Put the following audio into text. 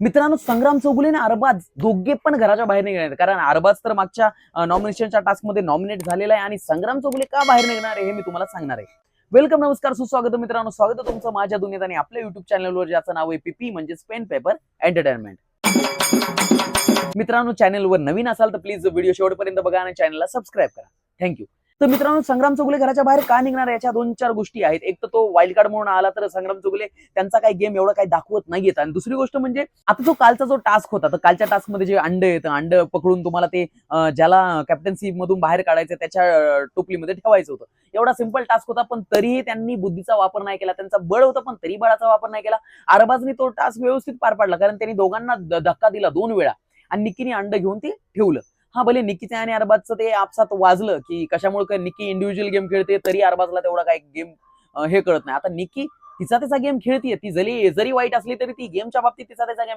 मित्रांनो संग्राम चौगुले आणि अरबाज दोघे पण घराच्या बाहेर निघणार कारण अरबाज तर मागच्या नॉमिनेशनच्या टास्कमध्ये नॉमिनेट झालेला आहे आणि संग्राम चौगुले का बाहेर निघणार आहे हे मी तुम्हाला सांगणार आहे. वेलकम नमस्कार सुस्वागत मित्रांनो. स्वागत आहे तुमचं माझ्या दुनियेत आणि आपल्या युट्यूब चॅनलवर ज्याचं नाव आहे पीपी म्हणजे पेन पेपर एंटरटेनमेंट मित्रांनो चॅनलवर नवीन असाल तर प्लीज व्हिडिओ शेवटपर्यंत बघा आणि चॅनलला सबस्क्राईब करा. थँक्यू तर मित्रांनो संग्राम चुगले घराच्या बाहेर का निघणार याच्या दोन चार गोष्टी आहेत. एक तर तो वाईल्ड कार्ड म्हणून आला तर संग्राम चुगले त्यांचा काही गेम एवढा काही दाखवत नाहीयेत. आणि दुसरी गोष्ट म्हणजे आता जो कालचा जो टास्क होता तर कालच्या टास्कमध्ये जे अंड येतं अंड पकडून तुम्हाला ते ज्याला कॅप्टन्सी मधून बाहेर काढायचं त्याच्या टोपलीमध्ये ठेवायचं होतं. एवढा सिंपल टास्क होता पण तरीही त्यांनी बुद्धीचा वापर नाही केला त्यांचा बळ होता पण तरी बळाचा वापर नाही केला. अरबाजनी तो टास्क व्यवस्थित पार पाडला कारण त्यांनी दोघांना धक्का दिला दोन वेळा. आणि निक्कीने अंड घेऊन ते ठेवलं. हा भले निकीचं आणि अरबाजचं ते आपसात वाजलं की कशामुळे काय निक्की इंडिव्हिज्युअल गेम खेळते तरी अरबाजला तेवढा काय गेम हे कळत नाही. आता निक्की तिचा त्याचा गेम खेळतीये ती जरी जरी वाईट असली तरी ती गेमच्या बाबतीत तिचा त्याचा गेम